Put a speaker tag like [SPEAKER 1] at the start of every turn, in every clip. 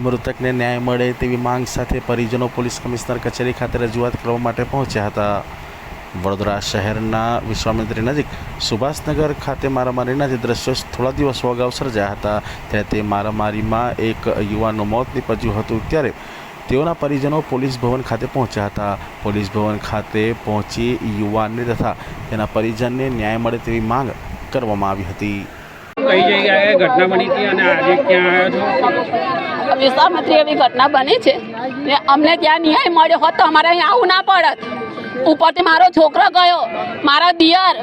[SPEAKER 1] મૃતકને ન્યાય મળે તેવી માંગ સાથે પરિજનો પોલીસ કમિશનર કચેરી ખાતે રજૂઆત કરવા માટે પહોંચ્યા હતા. વડોદરા શહેરના વિશ્વામિત્રી નજીક સુભાષનગર ખાતે મારામારીના જે દ્રશ્યો થોડા દિવસો અગાઉ સર્જાયા હતા. ત્યારે તે મારામારીમાં એક યુવાનનું મોત નીપજ્યું હતું. ત્યારે તેઓના પરિજનો પોલીસ ભવન ખાતે પહોંચ્યા હતા. પોલીસ ભવન ખાતે પહોંચી યુવાનને તથા તેના પરિજનને ન્યાય મળે તેવી માંગ કરવામાં આવી હતી.
[SPEAKER 2] કઈ હતી
[SPEAKER 3] એવી ઘટના બની છે ને અમને ત્યાં ન્યાય મળ્યો હોત તો અમારે અહીં આવું ના પડત. ઉપરથી મારો છોકરો ગયો, મારા દિયર,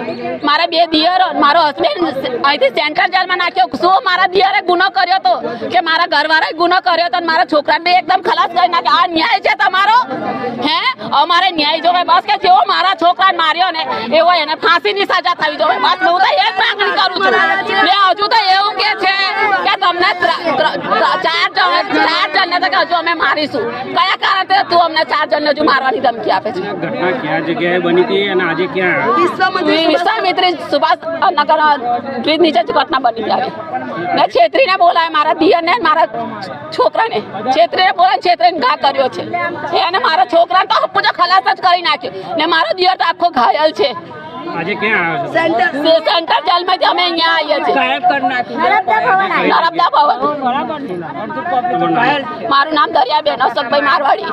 [SPEAKER 3] મારા બે દિયર, મારો હસબન્ડ અહીંથી સેન્ટ્રલ જેલમાં નાખ્યો. શું મારા દિયરે ગુનો કર્યો તો? કે મારા ઘરવાળાએ ગુનો કર્યો હતો મારા છોકરાને એકદમ ખલાસ કરી નાખ્યો? આ ન્યાય છે તમારો? હે? અમારે ન્યાય જોવે બસ કે જેવો મારા છોકરાને માર્યો ને એવો એને ફાંસીની સજા થવી જોવે. બસ હું તો એ જ માંગણી કરું છું. ને હજુ તો એવું કે છે કે તમને ચાર જણ ચાર જણને તો હજુ અમે મારીશું. કયા કારણે તું અમને ચાર જણને હજુ મારવાની ધમકી આપે છે?
[SPEAKER 2] ઘટના ક્યાં જગ્યાએ બની હતી અને આજે ક્યાં?
[SPEAKER 3] વિશ્વામિત્રી સુભાષ નગર બ્રિજ નીચે જ ઘટના બની હતી આવી ને છેતરીને બોલાય મારા દિયરને ને મારા છોકરાને. છેતરીને બોલાય છેતરીને ઘા કર્યો છે. એને મારા છોકરાને તો પૂજો ખલાસ જ કરી નાખ્યો. ને મારો દિયર તો આખો ઘાયલ છે.
[SPEAKER 2] આજે ક્યાં આવ્યો છો?
[SPEAKER 3] સે- સેન્ટર જેલમાંથી અમે અહીંયા આવીએ છીએ. નરબદા ભવન
[SPEAKER 2] બરાબર નામ?
[SPEAKER 3] મારું નામ દરિયાબેન અશોકભાઈ મારવાડી.